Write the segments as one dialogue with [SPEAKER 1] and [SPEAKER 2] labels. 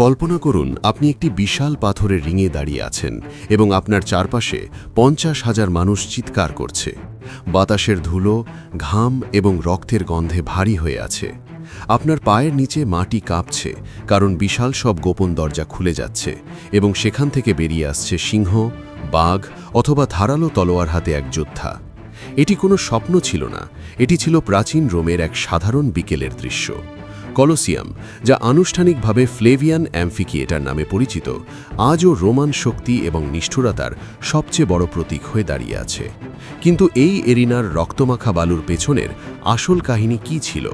[SPEAKER 1] কল্পনা করুন, আপনি একটি বিশাল পাথরের রিঙে দাঁড়িয়ে আছেন এবং আপনার চারপাশে পঞ্চাশ হাজার মানুষ চিৎকার করছে। বাতাসের ধুলো, ঘাম এবং রক্তের গন্ধে ভারী হয়ে আছে। আপনার পায়ের নিচে মাটি কাঁপছে, কারণ বিশাল সব গোপন দরজা খুলে যাচ্ছে এবং সেখান থেকে বেরিয়ে আসছে সিংহ, বাঘ অথবা ধারালো তলোয়ার হাতে এক যোদ্ধা। এটি কোনো স্বপ্ন ছিল না, এটি ছিল প্রাচীন রোমের এক সাধারণ বিকেলের দৃশ্য। কলোসিয়াম, যা আনুষ্ঠানিকভাবে ফ্লেভিয়ান অ্যাম্ফিকিয়েটার নামে পরিচিত, আজও রোমান শক্তি এবং নিষ্ঠুরতার সবচেয়ে বড় প্রতীক হয়ে দাঁড়িয়ে আছে। কিন্তু এই এরিনার রক্তমাখা বালুর পেছনের আসল কাহিনী কি ছিল?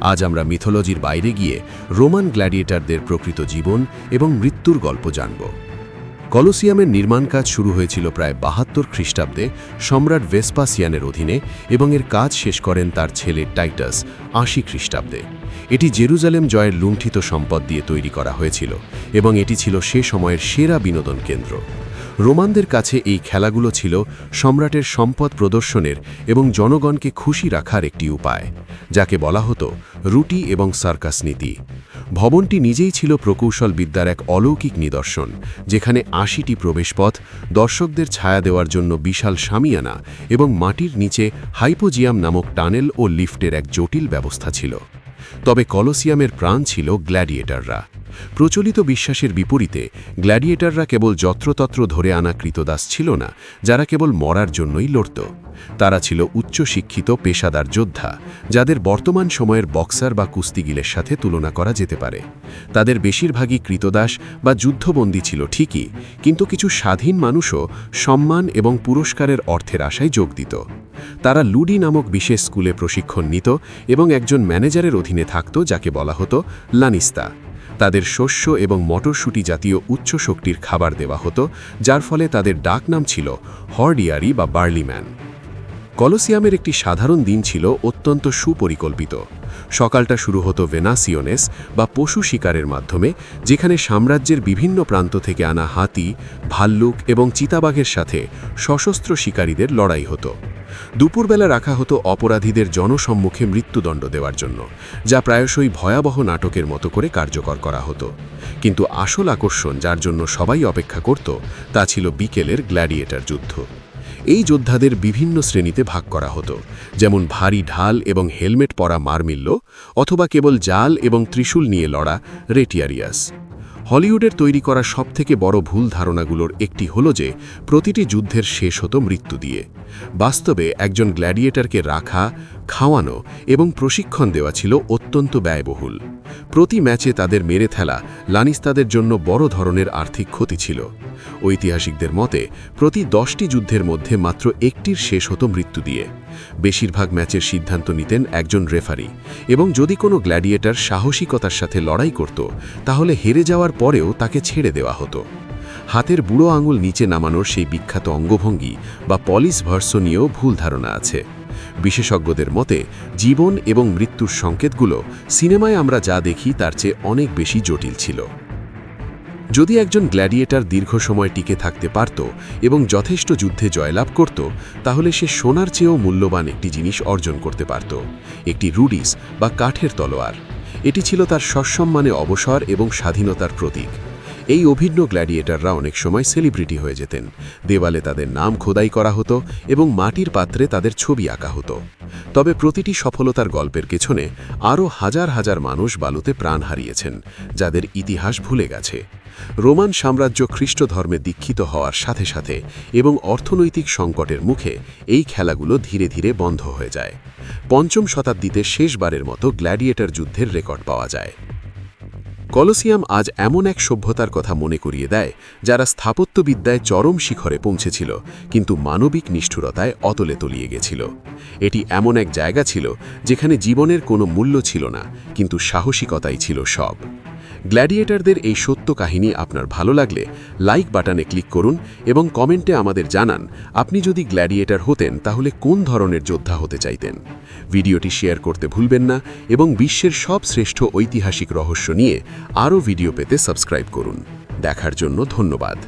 [SPEAKER 1] আজ আমরা মিথোলজির বাইরে গিয়ে রোমান গ্ল্যাডিয়েটারদের প্রকৃত জীবন এবং মৃত্যুর গল্প জানব। কলোসিয়ামের নির্মাণ কাজ শুরু হয়েছিল প্রায় বাহাত্তর খ্রিস্টাব্দে সম্রাট ভেসপাসিয়ানের অধীনে এবং এর কাজ শেষ করেন তার ছেলে টাইটাস আশি খ্রিস্টাব্দে। এটি জেরুজালেম জয়ের লুণ্ঠিত সম্পদ দিয়ে তৈরি করা হয়েছিল এবং এটি ছিল সে সময়ের সেরা বিনোদন কেন্দ্র। রোমানদের কাছে এই খেলাগুলো ছিল সম্রাটের সম্পদ প্রদর্শনের এবং জনগণকে খুশি রাখার একটি উপায়, যাকে বলা হতো রুটি এবং সার্কাস নীতি। ভবনটি নিজেই ছিল প্রকৌশল বিদ্যার এক অলৌকিক নিদর্শন, যেখানে আশিটি প্রবেশপথ, দর্শকদের ছায়া দেওয়ার জন্য বিশাল সামিয়ানা এবং মাটির নিচে হাইপোজিয়াম নামক টানেল ও লিফটের এক জটিল ব্যবস্থা ছিল। তবে কলোসিয়ামের প্রাণ ছিল গ্ল্যাডিয়েটাররা। প্রচলিত বিশ্বাসের বিপরীতে, গ্ল্যাডিয়েটাররা কেবল যত্রতত্র ধরে আনা কৃতদাস ছিল না, যারা কেবল মরার জন্যই লড়ত। তারা ছিল উচ্চশিক্ষিত পেশাদার যোদ্ধা, যাদের বর্তমান সময়ের বক্সার বা কুস্তিগিলের সাথে তুলনা করা যেতে পারে। তাদের বেশিরভাগই কৃতদাস বা যুদ্ধবন্দী ছিল ঠিকই, কিন্তু কিছু স্বাধীন মানুষও সম্মান এবং পুরস্কারের অর্থের আশায় যোগ দিত। তারা লুডি নামক বিশেষ স্কুলে প্রশিক্ষণ নিত এবং একজন ম্যানেজারের অধীনে থাকত যাকে বলা হতো লানিস্তা। তাদের শস্য এবং মটরশুটি জাতীয় উচ্চ শক্তির খাবার দেওয়া হতো, যার ফলে তাদের ডাক নাম ছিল হর্ডিয়ারি বা বার্লিম্যান। কলোসিয়ামের একটি সাধারণ দিন ছিল অত্যন্ত সুপরিকল্পিত। সকালটা শুরু হতো ভেনাসিওনেস বা পশু শিকারের মাধ্যমে, যেখানে সাম্রাজ্যের বিভিন্ন প্রান্ত থেকে আনা হাতি, ভাল্লুক এবং চিতাবাঘের সাথে সশস্ত্র শিকারীদের লড়াই হতো। দুপুরবেলা রাখা হতো অপরাধীদের জনসম্মুখে মৃত্যুদণ্ড দেওয়ার জন্য, যা প্রায়শই ভয়াবহ নাটকের মতো করে কার্যকর করা হতো। কিন্তু আসল আকর্ষণ যার জন্য সবাই অপেক্ষা করত, তা ছিল বিকেলের গ্ল্যাডিয়েটার যুদ্ধ। এই যোদ্ধাদের বিভিন্ন শ্রেণীতে ভাগ করা হতো, যেমন ভারী ঢাল এবং হেলমেট পরা মারমিল্ল, অথবা কেবল জাল এবং ত্রিশূল নিয়ে লড়া রেটিয়ারিয়াস। হলিউডের তৈরি করা সবথেকে বড় ভুল ধারণাগুলোর একটি হল যে, প্রতিটি যুদ্ধের শেষ হতো মৃত্যু দিয়ে। বাস্তবে একজন গ্ল্যাডিয়েটারকে রাখা, খাওয়ানো এবং প্রশিক্ষণ দেওয়া ছিল অত্যন্ত ব্যয়বহুল। প্রতি ম্যাচে তাদের মেরে ফেলা লানিস্তাদের জন্য বড় ধরনের আর্থিক ক্ষতি ছিল। ঐতিহাসিকদের মতে, প্রতি দশটি যুদ্ধের মধ্যে মাত্র একটির শেষ হতো মৃত্যু দিয়ে। বেশিরভাগ ম্যাচের সিদ্ধান্ত নিতেন একজন রেফারি এবং যদি কোনো গ্ল্যাডিয়েটার সাহসিকতার সাথে লড়াই করত, তাহলে হেরে যাওয়ার পরেও তাকে ছেড়ে দেওয়া হতো। হাতের বুড়ো আঙুল নিচে নামানোর সেই বিখ্যাত অঙ্গভঙ্গি বা পলিস ভার্স নিয়েও ভুল ধারণা আছে। বিশেষজ্ঞদের মতে, জীবন এবং মৃত্যুর সংকেতগুলো সিনেমায় আমরা যা দেখি তার চেয়ে অনেক বেশি জটিল ছিল। যদি একজন গ্ল্যাডিয়েটার দীর্ঘ সময় টিকে থাকতে পারত এবং যথেষ্ট যুদ্ধে জয়লাভ করত, তাহলে সে সোনার চেয়েও মূল্যবান একটি জিনিস অর্জন করতে পারত, একটি রুডিস বা কাঠের তলোয়ার। এটি ছিল তার সসম্মানে অবসর এবং স্বাধীনতার প্রতীক। এই অভিন্ন গ্ল্যাডিয়েটাররা অনেক সময় সেলিব্রিটি হয়ে যেতেন। দেওয়ালে তাদের নাম খোদাই করা হতো এবং মাটির পাত্রে তাদের ছবি আঁকা হতো। তবে প্রতিটি সফলতার গল্পের পেছনে আরও হাজার হাজার মানুষ বালুতে প্রাণ হারিয়েছেন, যাদের ইতিহাস ভুলে গেছে। রোমান সাম্রাজ্য খ্রিস্ট ধর্মে দীক্ষিত হওয়ার সাথে সাথে এবং অর্থনৈতিক সংকটের মুখে এই খেলাগুলো ধীরে ধীরে বন্ধ হয়ে যায়। পঞ্চম শতাব্দীতে শেষবারের মতো গ্ল্যাডিয়েটার যুদ্ধের রেকর্ড পাওয়া যায়। কলোসিয়াম আজ এমন এক সভ্যতার কথা মনে করিয়ে দেয়, যারা স্থাপত্যবিদ্যায় চরম শিখরে পৌঁছেছিল, কিন্তু মানবিক নিষ্ঠুরতায় অতলে তলিয়ে গেছিল। এটি এমন এক জায়গা ছিল, যেখানে জীবনের কোনো মূল্য ছিল না, কিন্তু সাহসিকতাই ছিল সব। গ্ল্যাডিয়েটারদের এই সত্য কাহিনী আপনার ভালো লাগলে লাইক বাটনে ক্লিক করুন এবং কমেন্টে আমাদের জানান, আপনি যদি গ্ল্যাডিয়েটার হতেন তাহলে কোন ধরনের যোদ্ধা হতে চাইতেন? ভিডিওটি শেয়ার করতে ভুলবেন না এবং বিশ্বের সব শ্রেষ্ঠ ঐতিহাসিক রহস্য নিয়ে আরও ভিডিও পেতে সাবস্ক্রাইব করুন। দেখার জন্য ধন্যবাদ।